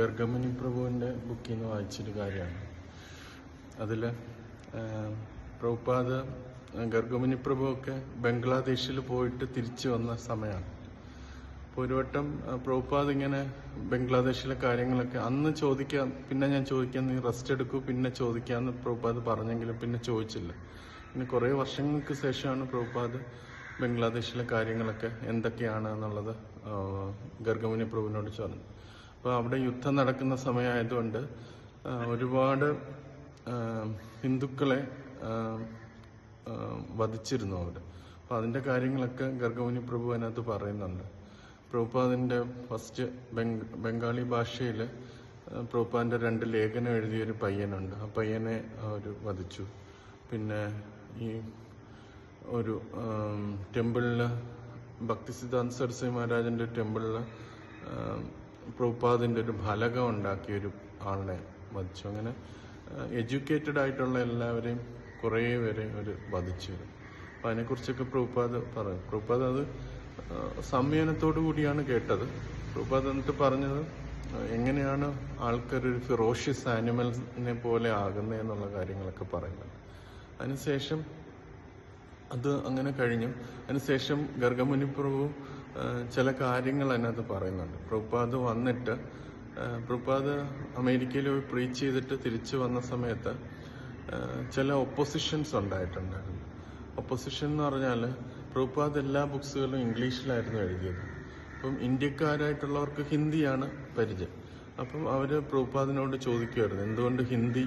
ഗർഗമണി പ്രഭുവിന്റെ ബുക്കിൽ നിന്ന് വായിച്ചൊരു കാര്യമാണ്. അതിൽ പ്രഭുപാദ പ്രഭുവൊക്കെ ബംഗ്ലാദേശിൽ പോയിട്ട് തിരിച്ചു വന്ന സമയമാണ് അപ്പോൾ ഒരു വട്ടം പ്രഭുപാദ് ഇങ്ങനെ ബംഗ്ലാദേശിലെ കാര്യങ്ങളൊക്കെ അന്ന് ചോദിക്കാൻ പിന്നെ ഞാൻ ചോദിക്കാൻ നീ റെസ്റ്റ് എടുക്കൂ പിന്നെ ചോദിക്കാമെന്ന് പ്രഭുപാദ് പറഞ്ഞെങ്കിലും പിന്നെ ചോദിച്ചില്ല. പിന്നെ കുറേ വർഷങ്ങൾക്ക് ശേഷമാണ് പ്രഭുപാദ് ബംഗ്ലാദേശിലെ കാര്യങ്ങളൊക്കെ എന്തൊക്കെയാണ് എന്നുള്ളത് ഗർഗമുനി പ്രഭുവിനോട് ചോദിച്ചത്. അപ്പോൾ അവിടെ യുദ്ധം നടക്കുന്ന സമയമായതുകൊണ്ട് ഒരുപാട് ഹിന്ദുക്കളെ വധിച്ചിരുന്നു അവിടെ അപ്പോൾ അതിന്റെ കാര്യങ്ങളൊക്കെ ഗർഗമുനി പ്രഭു അതിനകത്ത് പറയുന്നുണ്ട്. പ്രഭുപാദിന്റെ ഫസ്റ്റ് ബംഗാളി ഭാഷയിൽ പ്രഭുപാദിന്റെ രണ്ട് ലേഖനം എഴുതിയൊരു പയ്യനുണ്ട്. ആ പയ്യനെ അവർ വധിച്ചു. പിന്നെ ഈ ഒരു ടെമ്പിളിൽ ഭക്തി സിദ്ധാന്ത സരസ്വതി മഹാരാജന്റെ ടെമ്പിളിൽ പ്രഭുപാദിന്റെ ഒരു ഫലകം ഉണ്ടാക്കിയ ഒരു ആളിനെ വധിച്ചു. അങ്ങനെ എഡ്യൂക്കേറ്റഡ് ആയിട്ടുള്ള എല്ലാവരെയും കുറേ പേരെ അവർ വധിച്ചു അപ്പം അതിനെക്കുറിച്ചൊക്കെ പ്രഭുപാദ് പറയും. പ്രഭുപാദ് അത് സംയനത്തോടു കൂടിയാണ് കേട്ടത്. പ്രഭുപാദ് എന്നിട്ട് പറഞ്ഞത് എങ്ങനെയാണ് ആൾക്കാർ ഒരു ഫിറോഷ്യസ് ആനിമൽസിനെ പോലെ ആകുന്നത് എന്നുള്ള കാര്യങ്ങളൊക്കെ പറയുന്നത്. അതിനുശേഷം അത് അങ്ങനെ കഴിഞ്ഞു. അതിനുശേഷം ഗർഗമുനി പ്രഭു ചില കാര്യങ്ങൾ അതിനകത്ത് പറയുന്നുണ്ട്. പ്രഭുപാദ് വന്നിട്ട് പ്രഭുപാദ് അമേരിക്കയിൽ പോയി പ്രീച്ച് ചെയ്തിട്ട് തിരിച്ചു വന്ന സമയത്ത് ചില ഒപ്പോസിഷൻസ് ഉണ്ടായിട്ടുണ്ടായിരുന്നു. ഒപ്പോസിഷൻ എന്ന് പറഞ്ഞാൽ പ്രഭുപാദ് എല്ലാ ബുക്സുകളും ഇംഗ്ലീഷിലായിരുന്നു എഴുതിയത്. അപ്പം ഇന്ത്യക്കാരായിട്ടുള്ളവർക്ക് ഹിന്ദിയാണ് പരിചയം. അപ്പം അവർ പ്രഭുപാദിനോട് ചോദിക്കുമായിരുന്നു എന്തുകൊണ്ട് ഹിന്ദി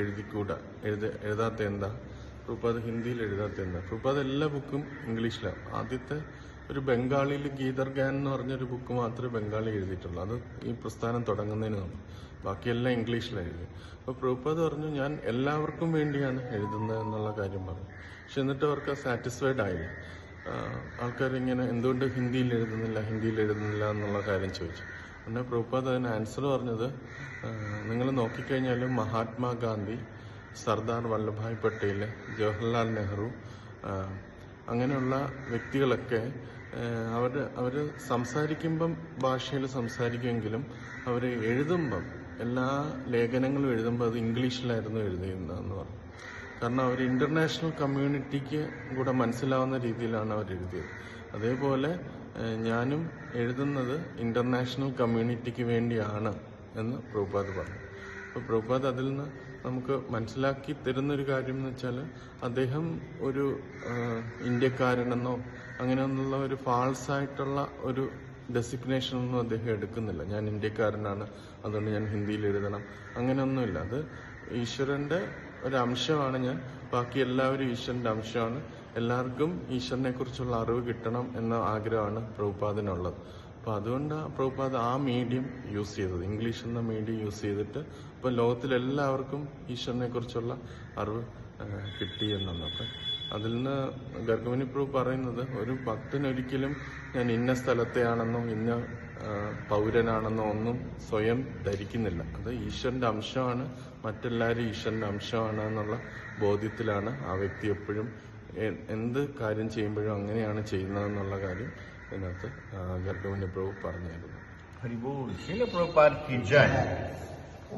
എഴുതിക്കൂടാ? എഴുത എഴുതാത്ത എന്താ? പ്രഭുപാദ് ഹിന്ദിയിൽ എഴുതാത്ത എന്താ? പ്രഭുപാദ് എല്ലാ ബുക്കും ഇംഗ്ലീഷിലാണ് ആദ്യത്തെ ഒരു ബംഗാളിയിൽ ഗീതർ ഗാൻ എന്ന് പറഞ്ഞൊരു ബുക്ക് മാത്രമേ ബംഗാളി എഴുതിയിട്ടുള്ളൂ. അത് ഈ പ്രസ്ഥാനം തുടങ്ങുന്നതിന് നമ്മൾ ബാക്കിയെല്ലാം ഇംഗ്ലീഷിലാണ് എഴുതി അപ്പോൾ പ്രൂപ്പത് പറഞ്ഞു ഞാൻ എല്ലാവർക്കും വേണ്ടിയാണ് എഴുതുന്നത് എന്നുള്ള കാര്യം പറഞ്ഞു. പക്ഷെ എന്നിട്ട് അവർക്ക് സാറ്റിസ്ഫൈഡ് ആയില്ല ആൾക്കാർ ഇങ്ങനെ എന്തുകൊണ്ട് ഹിന്ദിയിൽ എഴുതുന്നില്ല ഹിന്ദിയിൽ എഴുതുന്നില്ല എന്നുള്ള കാര്യം ചോദിച്ചു. പിന്നെ പ്രൂപ്പത് അതിന് ആൻസർ പറഞ്ഞത് നിങ്ങൾ നോക്കിക്കഴിഞ്ഞാൽ മഹാത്മാഗാന്ധി സർദാർ വല്ലഭായ് പട്ടേൽ ജവഹർലാൽ നെഹ്റു അങ്ങനെയുള്ള വ്യക്തികളൊക്കെ അവർ അവർ സംസാരിക്കുമ്പം ഭാഷയിൽ സംസാരിക്കുമെങ്കിലും അവർ എഴുതുമ്പം എല്ലാ ലേഖനങ്ങളും എഴുതുമ്പോൾ അത് ഇംഗ്ലീഷിലായിരുന്നു എഴുതിയിരുന്നതെന്ന് പറഞ്ഞു കാരണം അവർ ഇന്റർനാഷണൽ കമ്മ്യൂണിറ്റിക്ക് കൂടെ മനസ്സിലാവുന്ന രീതിയിലാണ് അവർ എഴുതിയത്. അതേപോലെ ഞാനും എഴുതുന്നത് ഇന്റർനാഷണൽ കമ്മ്യൂണിറ്റിക്ക് വേണ്ടിയാണ് എന്ന് പ്രഭുപാദ് പറഞ്ഞു. അപ്പോൾ പ്രഭുപാദ് അതിൽ നിന്ന് നമുക്ക് മനസ്സിലാക്കി തരുന്നൊരു കാര്യം എന്ന് വെച്ചാൽ അദ്ദേഹം ഒരു ഇന്ത്യക്കാരനെന്നോ അങ്ങനെ ഒന്നുള്ള ഒരു ഫാൾസ് ആയിട്ടുള്ള ഒരു ഡെസിഗ്നേഷൻ ഒന്നും അദ്ദേഹം എടുക്കുന്നില്ല. ഞാൻ ഇന്ത്യക്കാരനാണ് അതുകൊണ്ട് ഞാൻ ഹിന്ദിയിൽ എഴുതണം. അങ്ങനെയൊന്നുമില്ല. അത് ഈശ്വരന്റെ ഒരു അംശമാണ് ഞാൻ. ബാക്കി എല്ലാവരും ഈശ്വരന്റെ അംശമാണ്. എല്ലാവർക്കും ഈശ്വരനെ കുറിച്ചുള്ള അറിവ് കിട്ടണം എന്ന ആഗ്രഹമാണ് പ്രഭുപാദിനുള്ളത്. അപ്പൊ അതുകൊണ്ട് പ്രഭുപാദ് ആ മീഡിയം യൂസ് ചെയ്തത്. ഇംഗ്ലീഷ് എന്ന മീഡിയം യൂസ് ചെയ്തിട്ട് ഇപ്പൊ ലോകത്തിലെല്ലാവർക്കും ഈശ്വരനെ കുറിച്ചുള്ള അറിവ് കിട്ടി എന്നാണ്. അപ്പൊ അതിൽ നിന്ന് ഗർഗമുനി പ്രഭു പറയുന്നത് ഒരു ഭക്തനൊരിക്കലും ഞാൻ ഇന്ന സ്ഥലത്തെയാണെന്നോ ഇന്ന പൗരനാണെന്നോ ഒന്നും സ്വയം ധരിക്കുന്നില്ല. അത് ഈശ്വരന്റെ അംശമാണ്. മറ്റെല്ലാവരും ഈശ്വരന്റെ അംശമാണ് എന്നുള്ള ബോധ്യത്തിലാണ് ആ വ്യക്തി എപ്പോഴും എന്ത് കാര്യം ചെയ്യുമ്പോഴും അങ്ങനെയാണ് ചെയ്യുന്നതെന്നുള്ള കാര്യം ഇതിനകത്ത് ആ, ഗർഗവനി പ്രഭു പറഞ്ഞായിരുന്നു हरिबोल शिल प्रपार की जय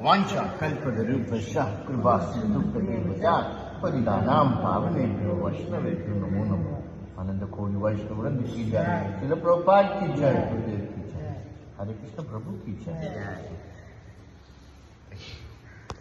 वांछा कल्पतरुभ्यश्च कृपा सिंधु प्रतिपदा परिदानाम पावनेभ्यो वैष्णवेभ्यो नमो नमो आनंद कोटि वैष्णव वृंद की जय शिल प्रपार की जय गुरुदेव की जय हरे कृष्ण प्रभु की जय